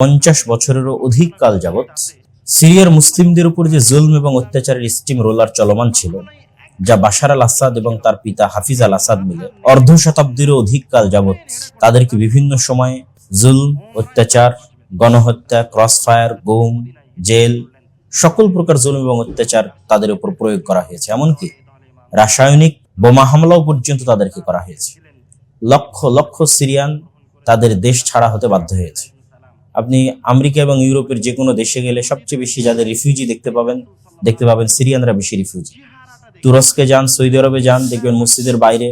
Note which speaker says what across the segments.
Speaker 1: পঞ্চাশ বছরেরও অধিক কাল যাবৎ সিরিয়ার মুসলিমদের উপর যে জুলম এবং অত্যাচারের স্টিম রোলার চলমান ছিল, যা বাশার আল আসাদ এবং তার পিতা হাফিজ আল আসাদ মিলে অর্ধ শতাব্দীরও অধিক কাল যাবৎ তাদেরকে বিভিন্ন সময়ে জুলম, অত্যাচার, গণহত্যা, ক্রসফায়ার, গুম, জেল, সকল প্রকার জুলুম এবং অত্যাচার তাদের উপর প্রয়োগ করা হয়েছে। এমনকি রাসায়নিক বোমা হামলাও পর্যন্ত তাদেরকে করা হয়েছে। লক্ষ লক্ষ সিরিয়ান তাদের দেশ ছাড়া হতে বাধ্য হয়েছে। আপনি আমেরিকা এবং ইউরোপের যে কোনো দেশে গেলে সবচেয়ে বেশি যাদের রিফিউজি দেখতে পাবেন দেখতে পাবেন সিরিয়ানরা বেশি রিফিউজি। তুরস্কে যান, সৌদি আরবে যান, দেখবেন মসজিদের বাইরে,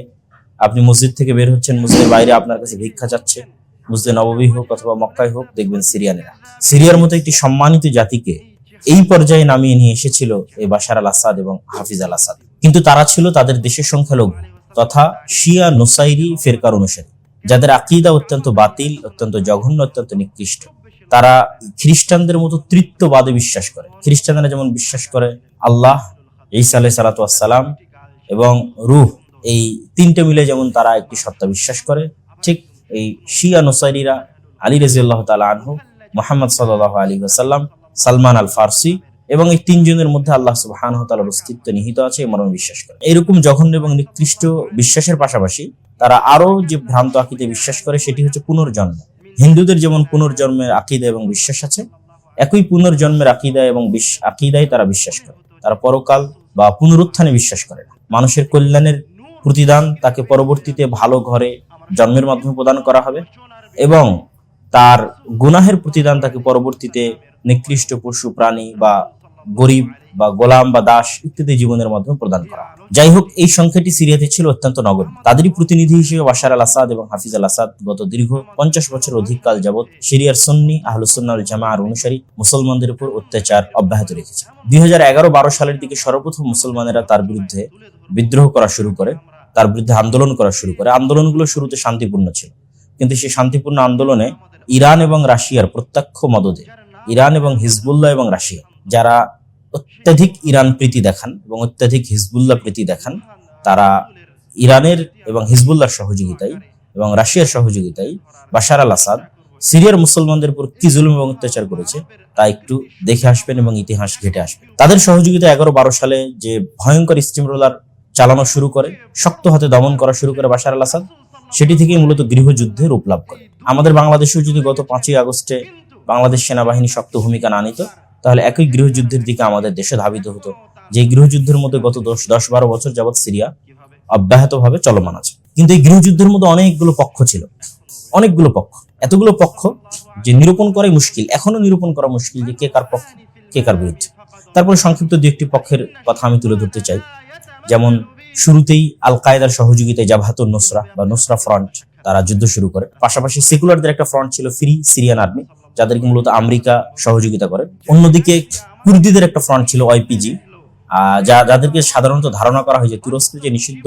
Speaker 1: আপনি মসজিদ থেকে বের হচ্ছেন, মসজিদের বাইরে আপনার কাছে ভিক্ষা চাচ্ছে। মসজিদে নববী হোক অথবা মক্কায় হোক, দেখবেন সিরিয়ানেরা। সিরিয়ার মতো একটি সম্মানিত জাতিকে এই পর্যায়ে নামিয়ে নিয়ে এসেছিল এই বাশার আল আসাদ এবং হাফিজ আল আসাদ। কিন্তু তারা ছিল তাদের দেশের সংখ্যালঘু তথা শিয়া, নোসাইরি, ফেরকার অনুসারী, যাদের আকিদা অত্যন্ত বাতিল, অত্যন্ত জঘন্য, অত্যন্ত নিকৃষ্ট। তারা খ্রিস্টানদের মতো তৃত্ববাদে বিশ্বাস করে। খ্রিস্টানরা যেমন বিশ্বাস করে আল্লাহ, ঈসা আলাই সালাতাম এবং রুহ, এই তিনটে মিলে যেমন তারা একটি সত্তা বিশ্বাস করে, ঠিক এই শিয়া নোসাইরিরা আলী রাজিউল্লাহ তালা আনহু, মোহাম্মদ সাল্লাহ আলী ওসাল্লাম সালমান আল ফার্সি এবং এই তিনজনের মধ্যে আল্লাহ সুবহান তালার অস্তিত্ব নিহিত আছে, এই মর্মে বিশ্বাস করে। এরকম জঘন্য এবং নিকৃষ্ট বিশ্বাসের পাশাপাশি তারা আরও যে ভ্রান্ত আকিদে বিশ্বাস করে, সেটি হচ্ছে পুনর্জন্ম। হিন্দুদের যেমন পুনর্জন্মের আকিদা এবং বিশ্বাস আছে, একই পুনর্জন্মের আকিদা এবং আকিদায় তারা বিশ্বাস করে। তারা পরকাল বা পুনরুত্থানে বিশ্বাস করে মানুষের কল্যাণের প্রতিদান তাকে পরবর্তীতে ভালো ঘরে জন্মের মাধ্যমে প্রদান করা হবে এবং তার গুনাহের প্রতিদান তাকে পরবর্তীতে নিকৃষ্ট পশু, প্রাণী বা গরিব বা গোলাম বা দাস ইত্যাদি জীবনের মাধ্যমে প্রদান করা। যাই হোক এই সংখ্যাটি সিরিয়াতে ছিল অত্যন্ত নগণ্য। তাদেরই প্রতিনিধি হিসেবে বাশার আল আসাদ এবং হাফিজ আল আসাদ গত দীর্ঘ পঞ্চাশ বছর অধিক কাল যাবৎ সিরিয়ার সন্নি আহলুসুন্নাল জামাআর অনুসারী মুসলমানদের উপর অত্যাচার অব্যাহত রেখেছে। দুই হাজার এগারো বারো সালের দিকে সর্বপ্রথম মুসলমানেরা তার বিরুদ্ধে বিদ্রোহ করা শুরু করে, তার বিরুদ্ধে আন্দোলন করা শুরু করে। আন্দোলনগুলো শুরুতে শান্তিপূর্ণ ছিল। কিন্তু সেই শান্তিপূর্ণ আন্দোলনে ইরান এবং রাশিয়ার প্রত্যক্ষ মদদে, ইরান এবং হিজবুল্লাহ এবং রাশিয়া, যারা অত্যাধিক ইরান প্রীতি দেখান এবং অত্যাধিক হিজবুল্লাহ প্রীতি দেখান, তারা ইরানের এবং হিজবুল্লাহর সহযোগিতায় এবং রাশিয়ার সহযোগিতায় বাশার আল আসাদ সিরিয়ার মুসলমানদের উপর কি জুলুম এবং অত্যাচার করেছে, তা একটু দেখে আসবেন এবং ইতিহাস ঘেটে আসবেন। তাদের সহযোগিতা এগারো বারো সালে যে ভয়ঙ্কর স্টিম রোলার চালানো শুরু করে, শক্ত হাতে দমন করা শুরু করে বাশার আল আসাদ, সেটি থেকে মূলত গৃহযুদ্ধের রূপ লাভ করে। আমাদের বাংলাদেশেও যদি গত পাঁচই আগস্টে বাংলাদেশ সেনাবাহিনী শক্ত ভূমিকা না নিত তাহলে একই গৃহযুদ্ধের দিকে আমাদের দেশে ধাবিত হতো। যে গৃহযুদ্ধের মধ্যে গত দশ দশ, বারো বছর যাবৎ সিরিয়া অব্যাহতভাবে চলমান আছে। কিন্তু এই গৃহযুদ্ধের মধ্যে অনেকগুলো পক্ষ ছিল। অনেকগুলো পক্ষ। এতগুলো পক্ষ যে নিরূপণ করাই মুশকিল। এখনও নিরূপণ করা মুশকিল যে কে কার পক্ষ, কে কার বিরুদ্ধে। তারপরে সংক্ষিপ্ত দু একটি পক্ষের কথা আমি তুলে ধরতে চাই। যেমন শুরুতেই আল কায়দার সহযোগিতায় জাভাতুন নোসরা বা নোসরা ফ্রন্ট, তারা যুদ্ধ শুরু করে। পাশাপাশি সেকুলারদের একটা ফ্রন্ট ছিল ফ্রি সিরিয়ান আর্মি। যাদেরকে মূলত আমেরিকা সহযোগিতা করে। অন্যদিকে কুর্দিদের একটা ফ্রন্ট ছিল ওয়াইপিজি যা যাদেরকে সাধারণত ধারণা করা হয় যে তুরস্কের যে নিষিদ্ধ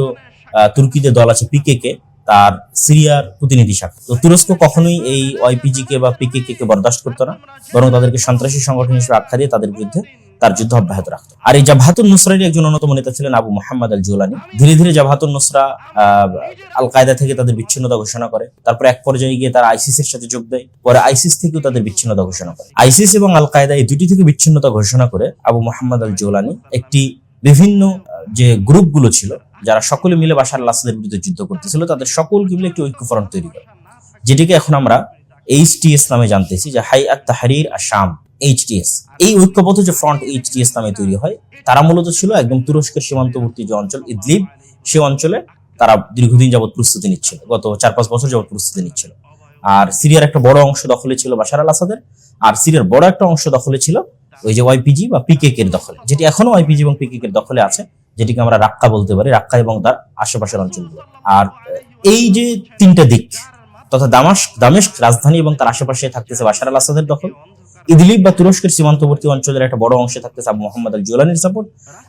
Speaker 1: তুর্কিদের দল আছে পিকেকে তার সিরিয়ার প্রতিনিধি শাখা। তো তুরস্ক কখনোই এই ওয়াইপিজি কে বা পিকেকে কে বরদাস্ত করতো না, বরং তাদেরকে সন্ত্রাসী সংগঠন হিসেবে আখ্যা দিয়ে তাদের বিরুদ্ধে তার যুদ্ধ অব্যাহত রাখতো। আর এই জাভাতুন নুসরার একজন অন্যতম নেতা ছিলেন আবু মোহাম্মদ আল জুলানি ধীরে ধীরে জাভাতুন নুসরা আহ, আল কায়দা থেকে তাদের বিচ্ছিন্নতা ঘোষণা করে। তারপর এক পর্যায়ে গিয়ে তারা আইসিস এর সাথে যোগ দেয়। পরে আইসিস থেকেও তাদের বিচ্ছিন্নতা ঘোষণা করে। আইসিস এবং আল কায়দা এই দুটি থেকে বিচ্ছিন্নতা ঘোষণা করে আবু মোহাম্মদ আল জৌলানি একটি বিভিন্ন যে গ্রুপগুলো ছিল যারা সকলে মিলে আল আসাদের বিরুদ্ধে যুদ্ধ করতেছিল তাদের সকলকে মিলে একটি ঐক্য ফ্রন্ট তৈরি করে। যেটিকে এখন আমরা এইচটিএস নামে জানতেছি যে হাই আত তাহারির আসাম এইচটিএস এই ঐক্যবদ্ধ যে ফ্রন্ট এইচডিএস নামে তৈরি হয়, তারা মূলত ছিল একদম তুরস্কের সীমান্তবর্তী যে অঞ্চল, ইদলিব, সে অঞ্চলে তারা দীর্ঘদিন যাবত প্রস্তুতি নিচ্ছিল, গত চার পাঁচ বছর যাবত প্রস্তুতি নিচ্ছিল। আর সিরিয়ার একটা বড় অংশ দখলে ছিল বাশার আল আসাদের, আর সিরিয়ার বড় একটা অংশ দখলে ছিল ওই যে ওয়াইপিজি বা পিকেক এর দখলে, যেটি এখনও ওয়াইপিজি এবং পিকেক এর দখলে আছে, যেটিকে আমরা রাক্কা বলতে পারি, রাক্কা এবং তার আশেপাশের অঞ্চলগুলো। আর এই যে তিনটা দিক, তথা দামাস দামেস্ক রাজধানী এবং তার আশেপাশে থাকতেছে বাশার আল আসাদের দখল ইদলিব বা তুরস্কের সীমান্তবর্তী অঞ্চলের একটা বড় অংশে থাকতেছে আবু মোহাম্মদ আল জুলানির সাপোর্ট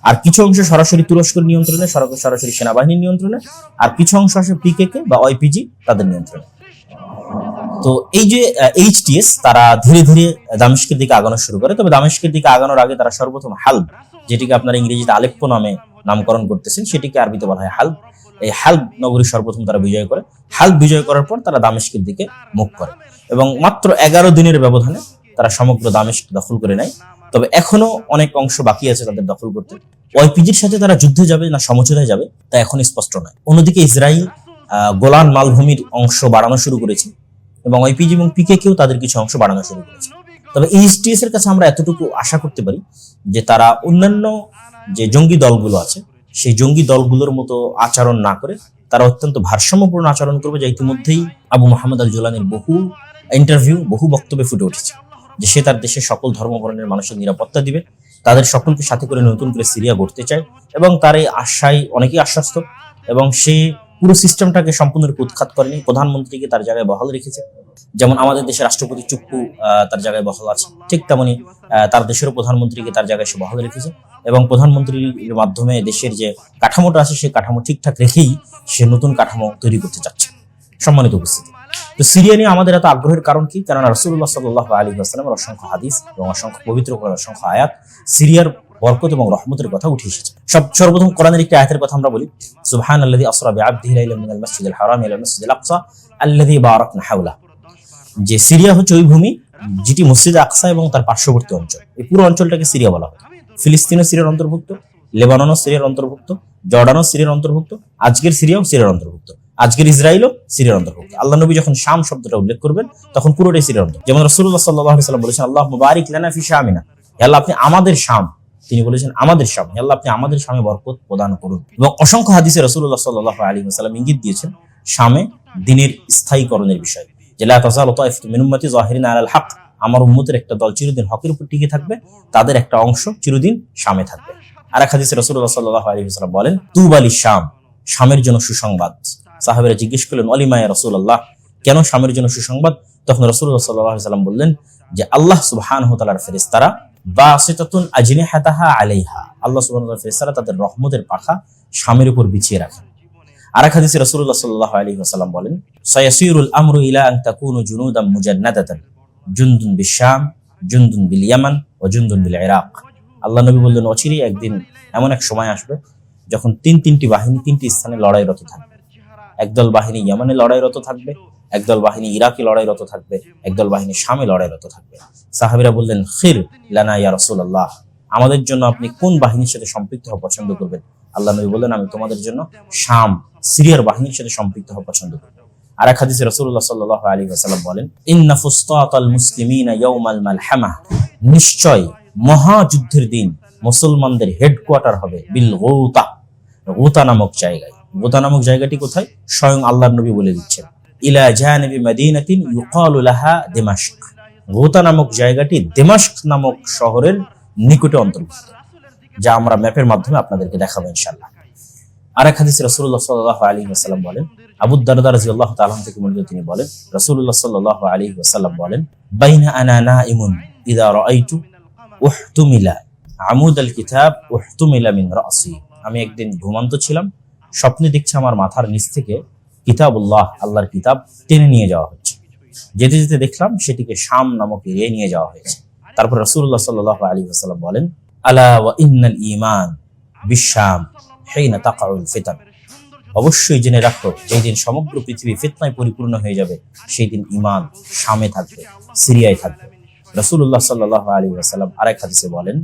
Speaker 1: আর কিছু অংশ সরাসরি তুরস্কের নিয়ন্ত্রণে সরাসরি সেনাবাহিনীর নিয়ন্ত্রণে, আর কিছু অংশ আসে পিকেকে বা ওয়াইপিজি তাদের নিয়ন্ত্রণে। তো এই যে এইচটিএস তারা ধীরে ধীরে দামেস্কের দিকে আগানো শুরু করে। তবে দামেস্কের দিকে আগানোর আগে তারা সর্বপ্রথম হালব, যেটিকে আপনারা ইংরেজিতে আলেপ্পো নামে নামকরণ করতেছেন, সেটিকে আরবিতে বলা হয় হালব। এই হাল্ব নগরী সর্বপ্রথম তারা বিজয় করে। হাল্ব বিজয় করার পর তারা দামেস্কের দিকে মুখ করে। এবং মাত্র এগারো দিনের ব্যবধানে তারা সমগ্র দামেস্ক দখল করে নেয়। তবে এখনও অনেক অংশ বাকি আছে তাদের দখল করতে। ওয়াইপিজির সাথে তারা যুদ্ধে যাবে না সমঝোতায় যাবে, তা এখন স্পষ্ট নয়। অন্যদিকে ইসরায়েল গোলান মালভূমির অংশ বাড়ানো শুরু করেছে এবং ওয়াইপিজি এবং পিকে কেও তাদের কিছু অংশ বাড়ানো শুরু করেছে। তবে এইচটিএস এর কাছে আমরা এতটুকু আশা করতে পারি যে তারা অন্যান্য যে জঙ্গি দলগুলো আছে, সেই জঙ্গি দলগুলোর মতো আচরণ না করে, তারা অত্যন্ত ভারসাম্যপূর্ণ আচরণ করবে যা ইতিমধ্যেই আবু মোহাম্মদ আল জোলানির বহু ইন্টারভিউ বহু বক্তব্যে ফুটে উঠেছে। যে সে তার দেশের সকল ধর্মবর্ণের মানুষের নিরাপত্তা দিবে, তাদের সকলকে সাথে করে নতুন করে সিরিয়া গড়তে চায় এবং তার এই আশায় অনেকেই আশ্বস্ত এবং সে পুরো সিস্টেমটাকে সম্পূর্ণরূপে উৎখাত করেনি, প্রধানমন্ত্রীকে তার জায়গায় বহাল রেখেছে। যেমন আমাদের দেশের রাষ্ট্রপতি চুপ্পু তার জায়গায় বহাল আছে, ঠিক তেমনি তার দেশেরও প্রধানমন্ত্রীকে তার জায়গায় সে বহাল রেখেছে এবং প্রধানমন্ত্রীর মাধ্যমে দেশের যে কাঠামোটা আছে সেই কাঠামো ঠিকঠাক রেখেই সে নতুন কাঠামো তৈরি করতে চাচ্ছে। সম্মানিত উপস্থিতি। তো সিরিয়া নিয়ে আমাদের এত আগ্রহের কারণ কি? কেননা রসুল্লাহ সাল্লাহ আলী আসসালামের অসংখ্য হাদিস এবং অসংখ্য পবিত্র অসংখ্য আয়াত সিরিয়ার বরকত এবং রহমতের কথা উঠে এসেছে। সব, সর্বপ্রথম কোরআনের একটি আয়াতের কথা আমরা বলি সুবহান আল্লাযী আসরা বিআবদিহি লাইলাম মিনাল মাসজিদিল হারাম ইলাল মাসজিদিল আকসা আল্লাযী বারাকনা হাওলা। যে সিরিয়া হচ্ছে ওই ভূমি যেটি মসজিদ আকসা এবং তার পার্শ্ববর্তী অঞ্চল। এই পুরো অঞ্চলটাকে সিরিয়া বলা হয়। ফিলিস্তিনও সিরিয়ার অন্তর্ভুক্ত, লেবাননও সিরিয়ার অন্তর্ভুক্ত, জর্ডানও সিরিয়ার অন্তর্ভুক্ত, আজকের সিরিয়াও সিরিয়ার অন্তর্ভুক্ত। আজকের ইসরায়েলও সিরিয়ার অন্তর্ভুক্ত। আল্লাহ নবী যখন শাম শব্দটা উল্লেখ করবেন, তখন পুরোটাই সিরিয়ার অন্তর্ভুক্ত। যেমন রসুল্লাহ সাল্লাহ সাল্লাম বলেছেন আল্লাহ মুবারিক লানা ফি শামিনা। আল্লাহ, আপনি আমাদের শাম। তিনি বলেছেন, আমাদের হে আল্লাহ, আপনি আমাদের শামে বরকত প্রদান করুন। এবং অসংখ্য হাদিসে রসুল্লাহ সাল্লাহ আলী সাল্লাম ইঙ্গিত দিয়েছেন, শামে দিনের স্থায়ীকরণের বিষয়। যে লা তাযালু তাইফাতু মিন উম্মতি যাহিরিন আলাল হক, আমার উম্মতের একটা দল চিরদিন হকের উপর টিকে থাকবে, তাদের একটা অংশ চিরদিন শামে থাকবে। আর এক হাদিসে রাসূলুল্লাহ সাল্লাল্লাহু আলাইহি ওয়াসাল্লাম বলেন তুবালি শাম, শামের জন্য সুসংবাদ। সাহাবীরা জিজ্ঞেস করলেন, অলিমা ইয়া রাসূলুল্লাহ, কেন শামের জন্য সুসংবাদ? তখন রাসূলুল্লাহ সাল্লাল্লাহু আলাইহি বললেন যে, আল্লাহ বাসিতাতুন আজনিহাতাহা আলাইহা। আল্লাহ আমরু ইলা জুনদুন জুনদুন বিল ইয়ামান ও জুনদুন বিল আল্লাহ নবী বললেন, অচিরেই একদিন এমন এক সময় আসবে যখন তিন তিনটি বাহিনী তিনটি স্থানে লড়াইরত থাকবে। একদল বাহিনী ইয়ামানে লড়াইরত থাকবে, একদল বাহিনী ইরাকে লড়াইরত থাকবে, একদল বাহিনী শামে লড়াইরত থাকবে। সাহাবিরা বললেন, খির লানা ইয়া রাসূলুল্লাহ, আমাদের জন্য আপনি কোন বাহিনীর সাথে সম্পৃক্ত হওয়া পছন্দ করবেন? আল্লাহ নবী বললেন, আমি তোমাদের জন্য শাম, সিরিয়ার বাহিনীর সাথে সম্পৃক্ত হওয়া পছন্দ করি। আর এক হাদিসে নিশ্চয় মহাযুদ্ধের দিন মুসলমানদের হেডকোয়ার্টার হবে বিল গৌতা, গোতা নামক জায়গায়। গোতা নামক জায়গাটি কোথায়? স্বয়ং আল্লাহ নবী বলে দিচ্ছেন। গোতা নামক জায়গাটি দিমাশক নামক শহরের নিকটে অন্তর্ভুক্ত, যা আমরা ম্যাপের মাধ্যমে আপনাদেরকে দেখাবো ইনশাআল্লাহ। আর এক হাদিসে আলাইহি ওয়াসাল্লাম বলেন থেকে তিনি বলেন বলেন, বাইনা আনা নাইমুন ইদা আমুদ আল কিতাব রাসি। আমি একদিন ঘুমন্ত ছিলাম স্বপ্নে দেখছে আমার মাথার নিচ থেকে কিতাবুল্লাহ, আল্লাহর কিতাব টেনে নিয়ে যাওয়া হচ্ছে যেতে যেতে দেখলাম সেটিকে শাম নামক এরিয়ায় নিয়ে যাওয়া হয়েছে। তারপর রাসূলুল্লাহ সাল্লাল্লাহু আলাইহি ওয়াসাল্লাম বলেন, আলা ওয়া ইন্নাল ঈমান বিশাম হেইনা তাকাউল অবশ্যই জেনে রাখো, যেই দিন সমগ্র পৃথিবী ফিতনায় পরিপূর্ণ হয়ে যাবে, সেই দিন ইমান শামে থাকবে, সিরিয়ায় থাকবে। রাসূলুল্লাহ সাল্লাল্লাহু আলাইহি ওয়াসাল্লাম আরেক হাদিসে বলেন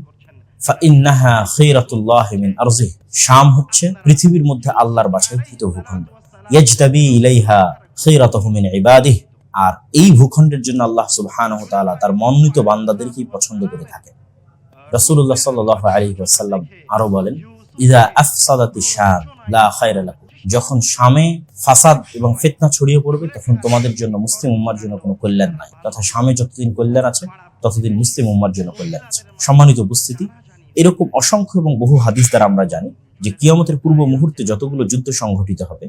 Speaker 1: শাম হচ্ছে পৃথিবীর মধ্যে আল্লাহর বাছাইকৃত ভূখণ্ড। ইয়াজতাবি ইলাইহা ইবাদিহ। আর এই ভূখণ্ডের জন্য আল্লাহ সুবহানাহু তাআলা তার মনোনীত বান্দাদেরকেই পছন্দ করে থাকেন রাসূলুল্লাহ সাল্লাল্লাহু আলাইহি ওয়াসাল্লাম আরও বলেন আফসাদাতি শাম, লা খায়রা যখন শামে ফাসাদ এবং ফিতনা ছড়িয়ে পড়বে, তখন তোমাদের জন্য মুসলিম উম্মার জন্য কোনো কল্যাণ নাই। তথা শামে যতদিন কল্যাণ আছে, ততদিন মুসলিম উম্মার জন্য কল্যাণ আছে। সম্মানিত উপস্থিতি এরকম অসংখ্য এবং বহু হাদিস দ্বারা আমরা জানি যে কিয়ামতের পূর্ব মুহূর্তে যতগুলো যুদ্ধ সংঘটিত হবে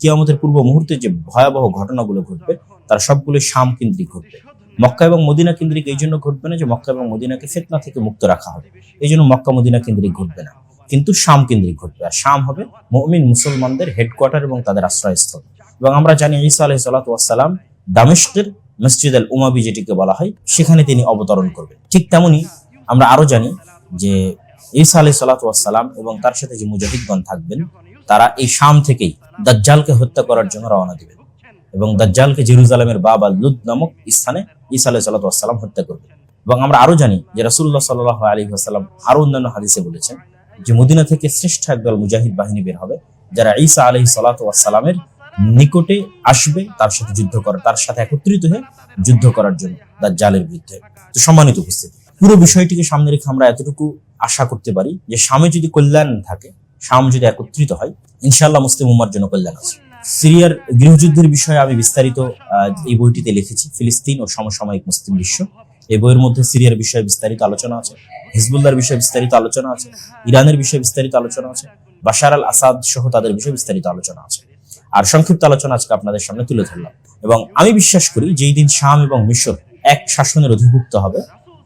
Speaker 1: কিয়ামতের পূর্ব মুহূর্তে যে ভয়াবহ ঘটনাগুলো ঘটবে, তার সবগুলো শাম কেন্দ্রিক ঘটবে। মক্কা এবং মদিনা কেন্দ্রিক এই জন্য ঘটবে না যে মক্কা এবং মদিনাকে ফেতনা থেকে মুক্ত রাখা হবে। এই জন্য মক্কা মদিনা কেন্দ্রিক ঘটবে না। কিন্তু শাম কেন্দ্রিক ঘটবে। আর শাম হবে মুমিন মুসলমানদের হেডকোয়ার্টার এবং তাদের আশ্রয়স্থল। এবং আমরা জানি ঈসা আলাইহিস সালাতু ওয়াস সালাম দামেস্কের মসজিদ আল উমাবি যেটিকে বলা হয়, সেখানে তিনি অবতরণ করবেন। ঠিক তেমনি আমরা আরও জানি যে ঈসা আলাইহিস সালাতু ওয়াস সালাম এবং তার সাথে যে মুজাহিদগণ থাকবেন, তারা এই শাম থেকেই দাজ্জালকে হত্যা করার জন্য রওনা দিবেন এবং দাজ্জালকে জেরুজালেমের বাবা লুদ নামক স্থানে ঈসা আলাহ সাল্লাম হত্যা করবে এবং আমরা আরও জানি যে রাসুল্লাহ সাল্লাহ আলী আসাল্লাম আরও অন্যান্য হাদিসে বলেছেন যে মদিনা থেকে শ্রেষ্ঠ একদল মুজাহিদ বাহিনী বের হবে, যারা ঈসা আলহি সালাতামের নিকটে আসবে, তার সাথে যুদ্ধ করার, তার সাথে একত্রিত হয়ে যুদ্ধ করার জন্য দাজ্জালের বিরুদ্ধে। তো সম্মানিত উপস্থিতি। পুরো বিষয়টিকে সামনে রেখে আমরা এতটুকু আশা করতে পারি যে স্বামী যদি কল্যাণ থাকে শাম যদি একত্রিত হয়, ইনশাআল্লাহ মুসলিম উম্মার জন্য কল্যাণ আছে। সিরিয়ার গৃহযুদ্ধের বিষয়ে আমি বিস্তারিত এই বইটিতে লিখেছি, ফিলিস্তিন ও সমসাময়িক মুসলিম বিশ্ব। এই বইয়ের মধ্যে সিরিয়ার বিষয়ে বিস্তারিত আলোচনা আছে, হিজবুল্লাহর বিষয়ে বিস্তারিত আলোচনা আছে, ইরানের বিষয়ে বিস্তারিত আলোচনা আছে, বাশার আল আসাদ সহ তাদের বিষয়ে বিস্তারিত আলোচনা আছে। আর সংক্ষিপ্ত আলোচনা আজকে আপনাদের সামনে তুলে ধরলাম। এবং আমি বিশ্বাস করি, যেই দিন শাম এবং মিশর এক শাসনের অধিভুক্ত হবে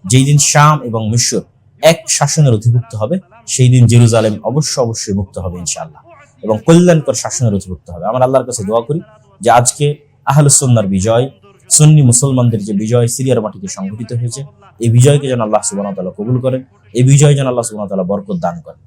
Speaker 1: যেই দিন শাম এবং মিশর এক শাসনের অধিভুক্ত হবে, সেই দিন জেরুজালেম অবশ্য অবশ্যই মুক্ত হবে ইনশাআল্লাহ। এবং কল্যাণকর শাসনের অধিভুক্ত হবে। আমরা আল্লাহর কাছে দোয়া করি যে আজকে আহলুসন্নার বিজয়, সুন্নি মুসলমানদের যে বিজয় সিরিয়ার মাটিতে সংঘটিত হয়েছে, এই বিজয়কে যেন আল্লাহ সুবাহ কবুল করেন, এই বিজয় যেন আল্লাহ সুবাহ বরকত দান করেন।